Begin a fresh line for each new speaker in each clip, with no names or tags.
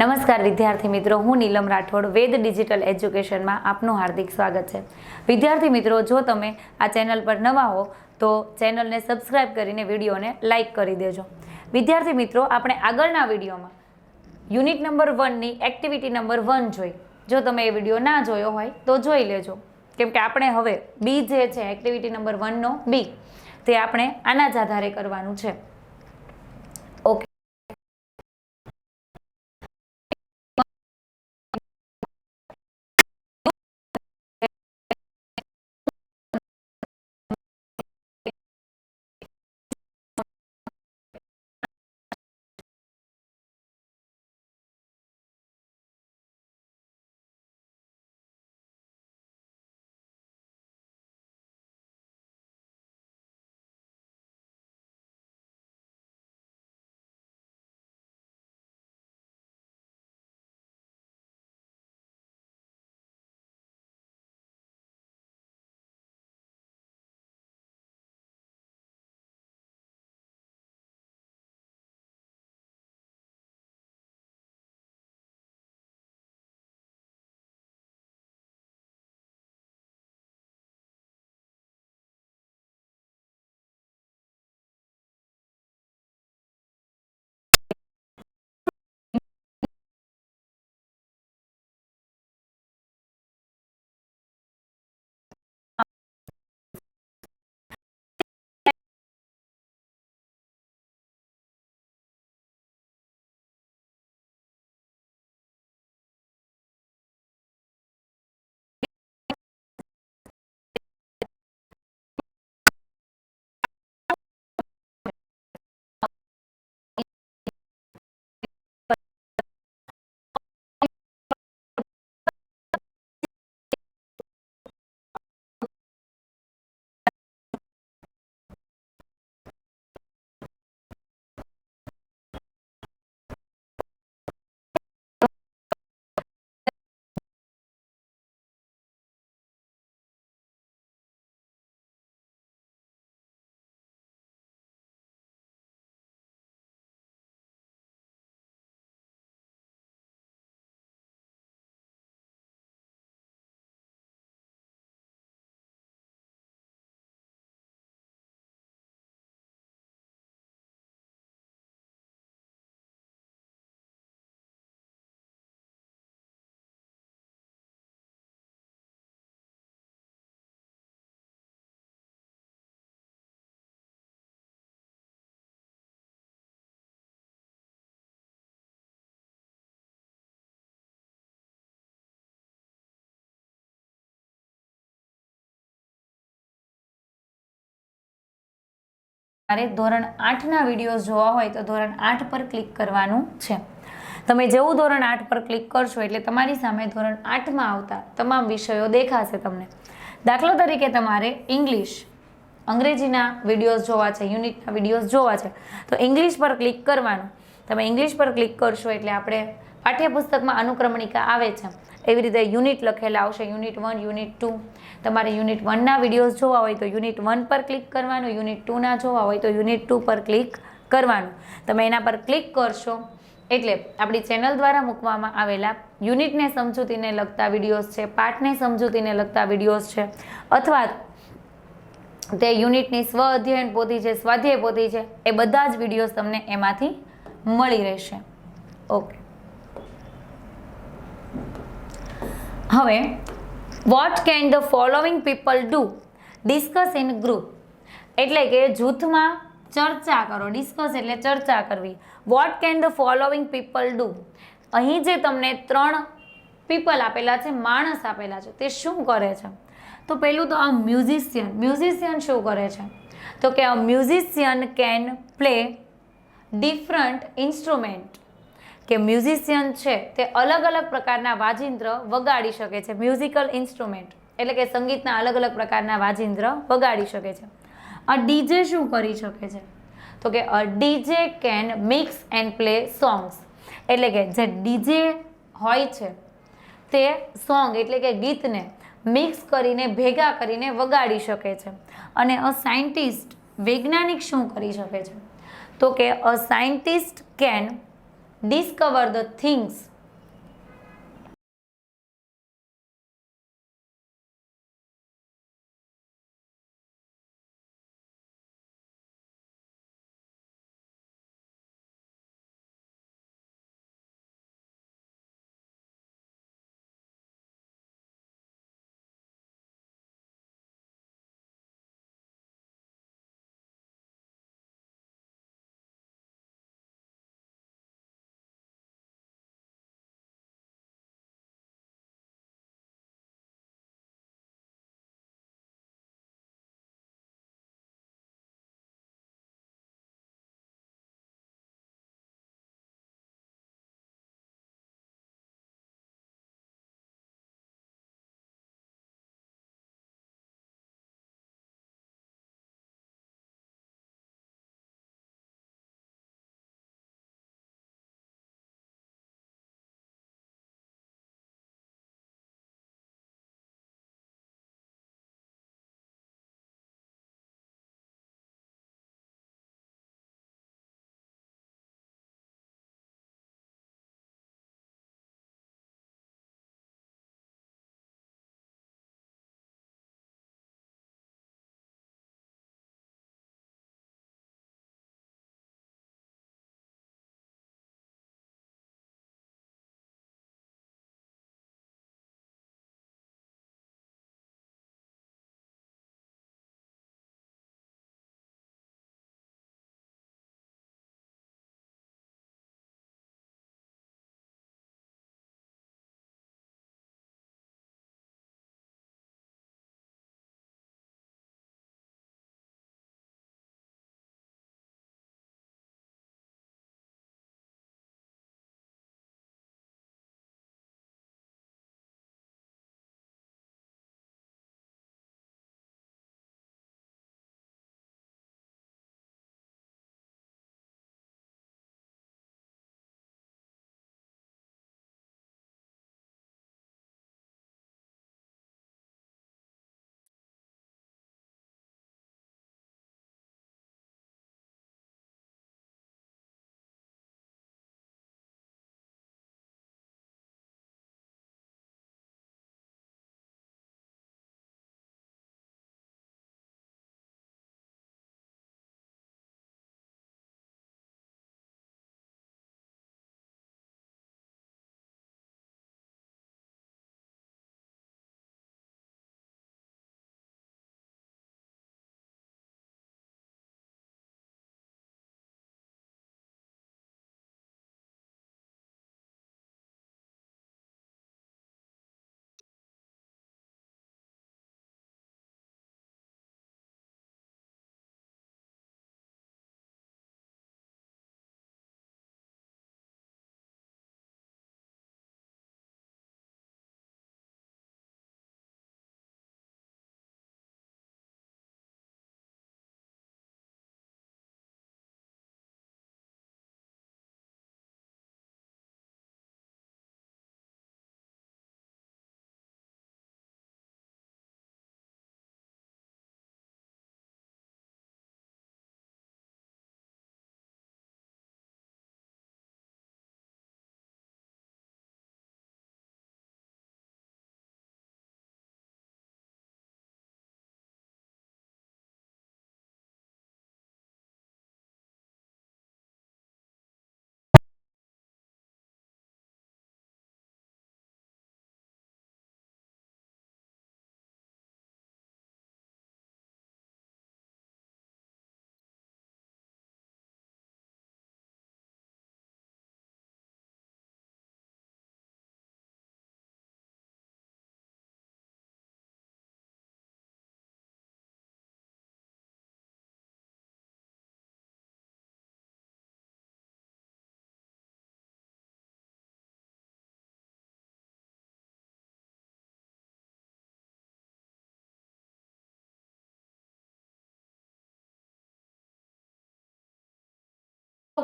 નમસ્કાર વિદ્યાર્થી મિત્રો, હું નીલમ રાઠોડ, વેદ ડિજિટલ એજ્યુકેશનમાં આપનું હાર્દિક સ્વાગત છે. વિદ્યાર્થી મિત્રો, જો તમે આ ચેનલ પર નવા હો, તો ચેનલને સબસ્ક્રાઇબ કરીને વિડીયોને લાઇક કરી દેજો. વિદ્યાર્થી મિત્રો, આપણે આગળના વિડીયોમાં યુનિટ નંબર વનની એક્ટિવિટી નંબર વન જોઈ. જો તમે એ વીડિયો ના જોયો હોય, તો જોઈ લેજો. કેમ કે આપણે હવે બી જે છે, એક્ટિવિટી નંબર વનનો બી, તે આપણે આના જ આધારે કરવાનું છે. તમારે ધોરણ આઠના વિડીયોઝ જોવા હોય તો ધોરણ આઠ પર ક્લિક કરવાનું છે. તમે જેવું ધોરણ આઠ પર ક્લિક કરશો એટલે તમારી સામે ધોરણ આઠમાં આવતા તમામ વિષયો દેખાશે તમને. દાખલા તરીકે તમારે ઇંગ્લિશ, અંગ્રેજીના વિડીયોઝ જોવા છે, યુનિટના વિડીયોઝ જોવા છે. તો ઇંગ્લિશ પર ક્લિક કરવાનું. તમે ઇંગ્લિશ પર ક્લિક કરશો એટલે આપણે પાઠ્યપુસ્તકમાં અનુક્રમણિકા આવે છે. એવી રીતે યુનિટ લખેલા આવશે, યુનિટ વન, યુનિટ ટુ. તમારે યુનિટ વનના વિડીયોઝ જોવા હોય તો યુનિટ વન પર ક્લિક કરવાનું, યુનિટ ટુના જોવા હોય તો યુનિટ ટુ પર ક્લિક કરવાનું. તમે એના પર ક્લિક કરશો એટલે આપણી ચેનલ દ્વારા મૂકવામાં આવેલા યુનિટને સમજૂતીને લગતા વિડીયોઝ છે, પાઠને સમજૂતીને લગતા વિડીયોઝ છે, અથવા તે યુનિટની સ્વ અધ્યયન પોથી છે, સ્વાધ્યાય પોથી છે, એ બધા જ વિડીયોઝ તમને એમાંથી મળી રહેશે. ઓકે. હવે what can the following people do discuss in group એટલે કે જૂથમાં ચર્ચા કરો ડિસ્કસ એટલે ચર્ચા કરવી. What can the following people do અહીં જે તમને ત્રણ પીપલ આપેલા છે, માણસ આપેલા છે, તે શું કરે છે? તો પહેલું તો આ મ્યુઝિશિયન મ્યુઝિશિયન શું કરે છે? તો કે a musician can play different instrument કે મ્યુઝિશિયન છે તે અલગ અલગ પ્રકારના વાજિંત્ર વગાડી શકે છે. મ્યુઝિકલ ઇન્સ્ટ્રુમેન્ટ એટલે કે સંગીતના અલગ અલગ પ્રકારના વાજિંત્ર વગાડી શકે છે. અ ડીજે શું કરી શકે છે? તો કે a DJ can mix and play songs. એટલે કે જે ડીજે હોય છે તે સોંગ એટલે કે ગીતને મિક્સ કરીને, ભેગા કરીને વગાડી શકે છે. અને અ સાયન્ટિસ્ટ વૈજ્ઞાનિક શું કરી શકે છે? તો કે a scientist can discover the things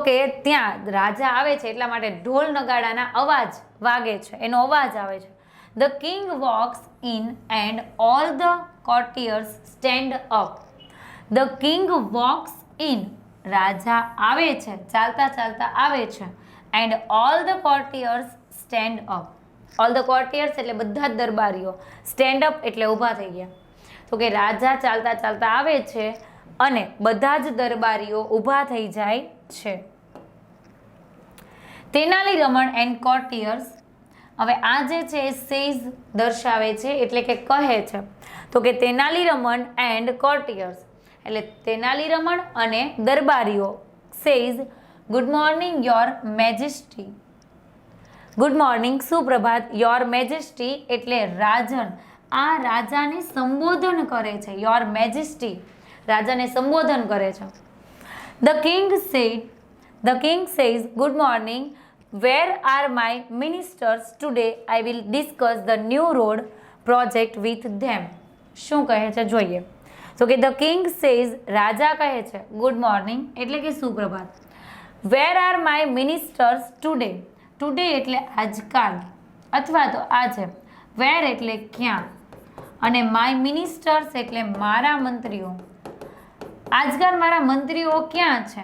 કે ત્યાં રાજા આવે છે એટલા માટે ઢોલ નગાડાના અવાજ વાગે છે. એનો અવાજ આવે છે. The king walks in and all the courtiers stand up the king walks in રાજા આવે છે, ચાલતા ચાલતા આવે છે. And all the courtiers stand up all the courtiers એટલે બધા જ દરબારીઓ સ્ટેન્ડ અપ એટલે ઊભા થઈ ગયા. તો કે રાજા ચાલતા ચાલતા આવે છે અને બધા જ દરબારીઓ ઊભા થઈ જાય છે. તેનાલી રમણ એન્ડ કોર્ટિયર્સ હવે આ જે છે એ સેઝ દર્શાવે છે, એટલે કે કહે છે. તો કે તેનાલી રમણ એન્ડ કોર્ટિયર્સ એટલે તેનાલી રમણ અને દરબારીઓ, says good morning your majesty good morning સુપ્રભાત your majesty એટલે રાજન. આ રાજાને સંબોધન કરે છે યોર મેજેસ્ટી રાજાને સંબોધન કરે છે. The king said the king says good morning where are my ministers today I will discuss the new road project with them શું કહે છે? જોઈએ. તો કે ધ કિંગ સેઝ રાજા કહે છે ગુડ મોર્નિંગ એટલે કે સુપ્રભાત. Where are my ministers today today એટલે આજકાલ અથવા તો આજે. વેર એટલે ક્યાં? અને માય મિનિસ્ટર્સ એટલે મારા મંત્રીઓ. આજકાલ મારા મંત્રીઓ ક્યાં છે?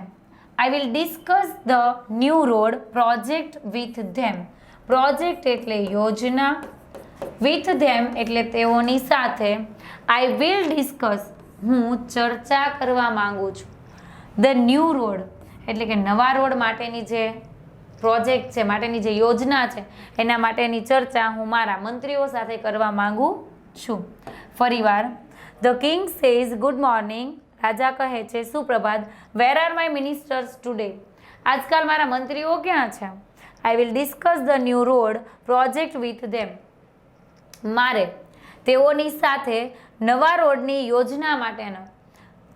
I will discuss the new road project with them project એટલે યોજના. વિથ ધેમ એટલે તેઓની સાથે. આઈ વિલ ડિસ્કસ હું ચર્ચા કરવા માંગુ છું. ધ ન્યૂ રોડ એટલે કે નવા રોડ માટેની જે પ્રોજેક્ટ છે, માટેની જે યોજના છે, એના માટેની ચર્ચા હું મારા મંત્રીઓ સાથે કરવા માંગુ છું. ફરીવાર the king says good morning રાજા કહે છે, સુપ્રભાત where are my ministers today આજકાલ મારા મંત્રીઓ ક્યાં છે? I will discuss the new road project with them મારે તેઓની સાથે નવા રોડની યોજના માટેનો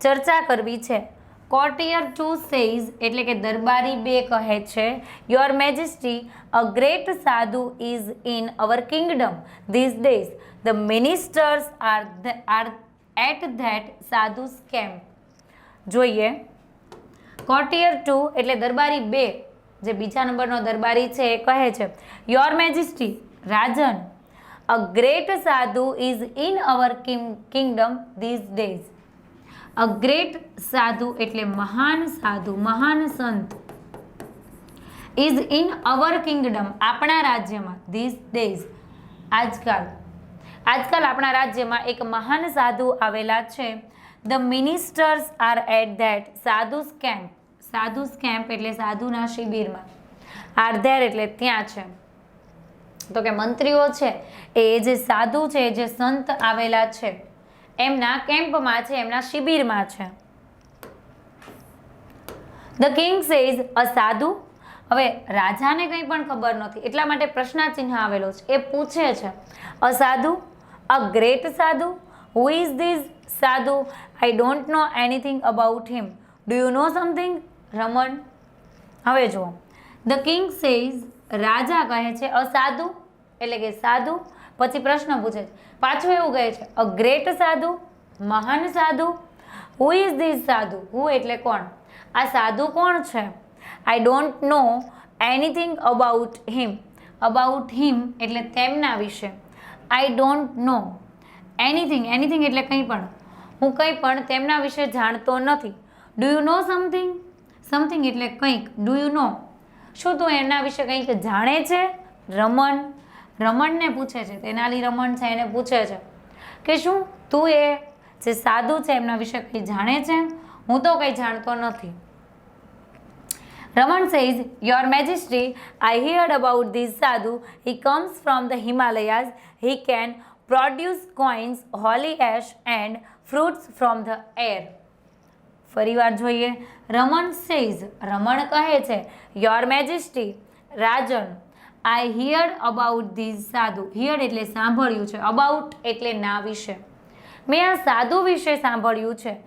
ચર્ચા કરવી છે. કોર્ટિયર ટુ સેઝ એટલે કે દરબારી બે કહે છે your majesty a great sadhu is in our kingdom this days the ministers are are at that sadhus camp જોઈએ. કોર્ટિયર ટુ એટલે દરબારી બે, જે બીજા નંબરનો દરબારી છે એ કહે છે your majesty Rajan a great sadhu is in our kingdom these days a great sadhu એટલે મહાન સાધુ, મહાન સંત ઇઝ ઇન અવર કિંગડમ આપણા રાજ્યમાં ધીઝ ડેઝ આજકાલ આજકાલ આપણા રાજ્યમાં એક મહાન સાધુ આવેલા છે. The ministers are at that sadhu camp. Sadhu camp એટલે સાધુના શિબિરમાં. આર ધેર એટલે ત્યાં છે. તો કે મંત્રીઓ છે, એ જે સાધુ છે, જે સંત આવેલા છે, એમના કેમ્પમાં છે, એમના શિબિરમાં છે. ધ કિંગ સેઝ અ સાધુ? હવે રાજાને કંઈ પણ ખબર નથી. એટલા માટે પ્રશ્નાચિહ્ન આવેલો છે. એ પૂછે છે, અ સાધુ? અ ગ્રેટ સાધુ who is these sadhu I don't know anything about him do you know something Raman હવે જુઓ. ધ કિંગ સેઝ રાજા કહે છે અ સાધુ એટલે કે સાધુ? પછી પ્રશ્ન પૂછે છે, પાછું એવું કહે છે અ ગ્રેટ સાધુ? મહાન સાધુ? હુ ઇઝ ધીઝ સાધુ? હુ એટલે કોણ? આ સાધુ કોણ છે? I don't know anything about him about him એટલે તેમના વિશે. I don't know anything anything એટલે કંઈ પણ. હું કંઈ પણ તેમના વિશે જાણતો નથી. Do you know something something એટલે કંઈક. ડુ યુ નો શું તું એના વિશે કંઈક જાણે છે? રમણ. રમણને પૂછે છે. તેનાલી રમણ છે, એને પૂછે છે. કે શું તું એ જે સાધુ છે એમના વિશે કંઈ જાણે છે? હું તો કંઈ જાણતો નથી. Raman says your majesty I hear about this sadhu he comes from the Himalayas he can produce coins holy ash and fruits from the air ફરીવાર જોઈએ. રમણ સેઝ રમણ કહે છે your majesty Rajan I hear about these sadhu hear એટલે સાંભળ્યું છે. About એટલે ના વિશે. મેં આ સાધુ વિશે સાંભળ્યું છે.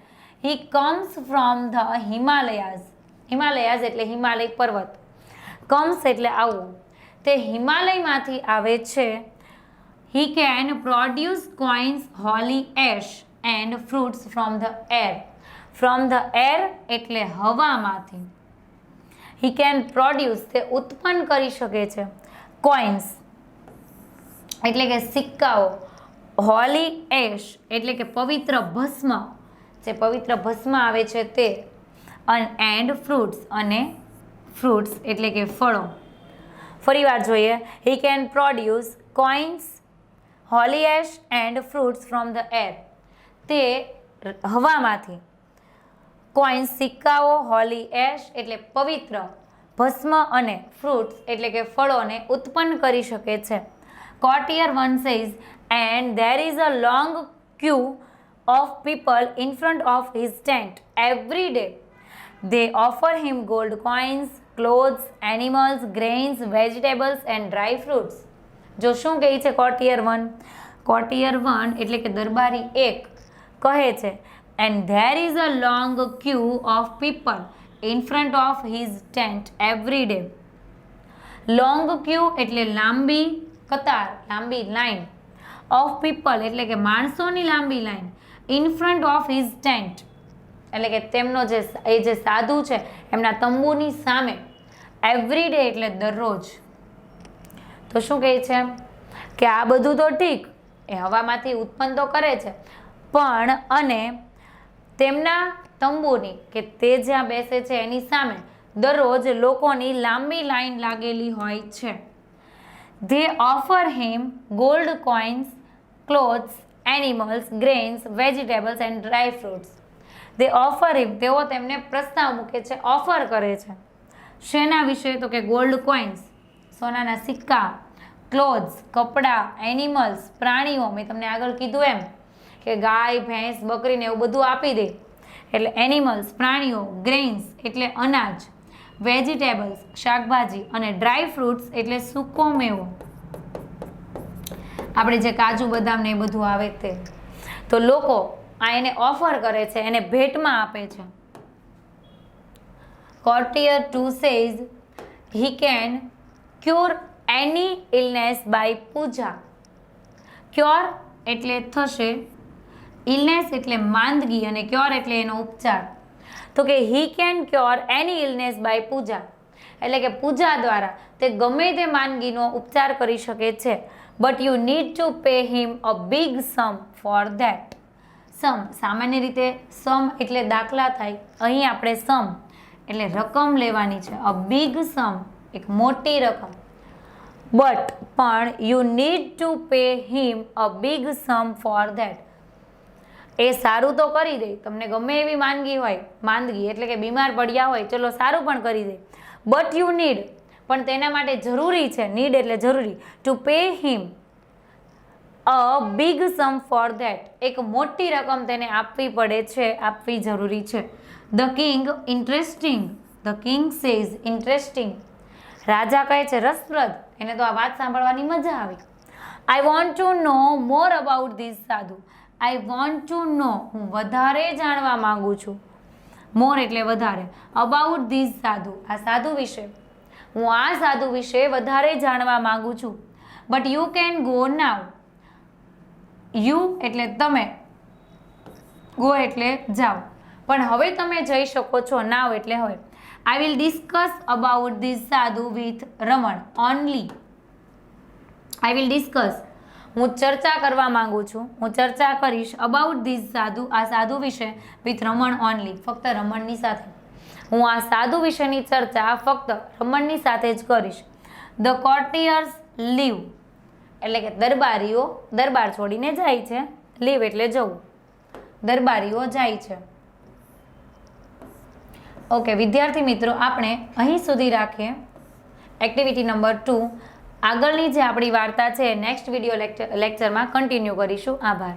He comes from the Himalayas Himalayas એટલે હિમાલય પર્વત. કમ્સ એટલે આવું. તે હિમાલયમાંથી આવે છે. He can produce coins holy ash and fruits from the air from the air એટલે હવામાંથી. હી કેન પ્રોડ્યુસ તે ઉત્પન્ન કરી શકે છે. કોઇન્સ એટલે કે સિક્કાઓ. હોલી એશ એટલે કે પવિત્ર ભસ્મ. જે પવિત્ર ભસ્મ આવે છે તે એન્ડ ફ્રૂટ્સ અને ફ્રૂટ્સ એટલે કે ફળો. ફરી વાર જોઈએ he can produce coins holy ash and fruits from the air તે હવામાંથી. કોઇન્સ સિક્કાઓ હોલી એશ એટલે પવિત્ર, ભસ્મ અને ફ્રૂટ્સ એટલે કે ફળોને ઉત્પન્ન કરી શકે છે. Courtier one says and there is a long queue of people in front of his tent every day they offer him gold coins, clothes, animals, grains, vegetables and dry fruits. જો શું કહે છે કોટિયર વન કોટિયર વન એટલે કે દરબારી એક કહે છે and there is a long queue of people in front of his tent every day long queue એટલે લાંબી કતાર, લાંબી લાઈન. ઓફ પીપલ એટલે કે માણસોની લાંબી line. In front of his tent એટલે કે તેમનો જે એ જે સાધુ છે, એમના તંબુની સામે એવરી ડે એટલે દરરોજ. તો શું કહે છે? કે આ બધું તો ઠીક, એ હવામાંથી ઉત્પન્ન તો કરે છે, પણ અને તેમના તંબુની કે તે જ્યાં બેસે છે એની સામે દરરોજ લોકોની લાંબી લાઈન લાગેલી હોય છે. They offer him gold coins clothes animals grains vegetables and dry fruits they offer him તેઓ તેમને પ્રસ્તાવ મૂકે છે ઓફર કરે છે. શેના વિશે? તો કે ગોલ્ડ કોઇન્સ સોનાના સિક્કા ક્લોથ્સ કપડાં એનિમલ્સ પ્રાણીઓ. મેં તમને આગળ કીધું એમ કે ગાય, ભેંસ બકરીને એવું બધું આપી દે. એટલે એનિમલ્સ પ્રાણીઓ ગ્રેન્સ એટલે અનાજ વેજીટેબલ્સ શાકભાજી અને ડ્રાય ફ્રૂટ્સ એટલે સૂકો મેવો. આપણે જે કાજુ બદામ ને એ બધું આવે તે. તો લોકો આ એને ઓફર કરે છે, એને ભેટમાં આપે છે. Courtier two says he can cure any illness by puja cure એટલે થશે ઇલનેસ એટલે માંદગી અને ક્યોર એટલે એનો ઉપચાર. તો કે he can cure any illness by puja એટલે કે પૂજા દ્વારા તે ગમે તે માંદગીનો ઉપચાર કરી શકે છે but you need to pay him a big sum for that sum, સામાન્ય રીતે સમ એટલે દાખલા થાય, અહીં આપણે સમ એટલે રકમ લેવાની છે. અ બિગ સમ એક મોટી રકમ. બટ પણ you need to pay him a big sum for that એ સારું તો કરી દે, તમને ગમે એવી માંદગી હોય, માંદગી એટલે કે બીમાર પડ્યા હોય, ચલો સારું પણ કરી દે. બટ યુ નીડ પણ તેના માટે જરૂરી છે નીડ એટલે જરૂરી to pay him a big sum for that એક મોટી રકમ તેને આપવી પડે છે, આપવી જરૂરી છે. The king interesting the king says interesting રાજા કહે છે, રસપ્રદ. એને તો આ વાત સાંભળવાની મજા આવી. I want to know more about this sadhu. I want two નો હું વધારે જાણવા માગું છું. મોર એટલે વધારે. અબાઉટ ધીસ સાધુ. આ સાધુ વિશે. હું આ સાધુ વિશે વધારે જાણવા માગું છું. But you can go now you એટલે તમે. ગો એટલે જાઓ. પણ હવે તમે જઈ શકો છો નાવ એટલે હવે. I will discuss about this sadhu with Raman only I will discuss હું ચર્ચા કરવા માંગુ છું. હું ચર્ચા કરીશ અબાઉટ ધીસ સાધુ, આ સાધુ વિશે વિથ રમણ ઓનલી ફક્ત રમણની સાથે. હું આ સાધુ વિશેની ચર્ચા ફક્ત રમણની સાથે જ કરીશ. ધ કોર્ટિયર્સ લીવ એટલે કે દરબારીઓ દરબાર છોડીને જાય છે. લીવ એટલે જવું. દરબારીઓ જાય છે. ઓકે વિદ્યાર્થી મિત્રો, આપણે અહીં સુધી રાખીએ. એક્ટિવિટી નંબર ટુ આગળની જે આપણી વાર્તા છે નેક્સ્ટ વીડિયો લેક્ચર લેક્ચરમાં કન્ટિન્યુ કરીશું. આભાર.